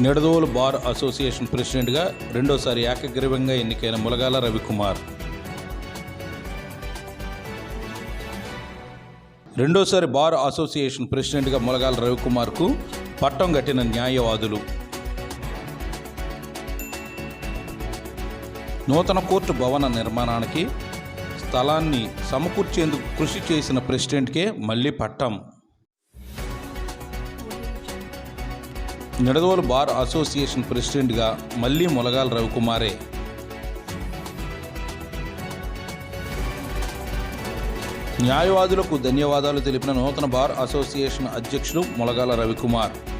Nidadavolu bar association ప్రెసిడెంట్గా రెండోసారి ఏకగ్రీవంగా ఎన్నికైన ములగాల రవికుమార్. రెండోసారి బార్ అసోసియేషన్ ప్రెసిడెంట్గా ములగాల రవికుమార్కు పట్టం కట్టిన న్యాయవాదులు. నూతన కోర్టు భవన నిర్మాణానికి స్థలాన్ని సమకూర్చేందుకు కృషి చేసిన ప్రెసిడెంట్కే మళ్ళీ పట్టం. నిడదోలు బార్ అసోసియేషన్ ప్రెసిడెంట్గా మళ్ళీ మొలగాల రవికుమారే. న్యాయవాదులకు ధన్యవాదాలు తెలిపిన నూతన బార్ అసోసియేషన్ అధ్యక్షుడు మొలగాల రవికుమార్.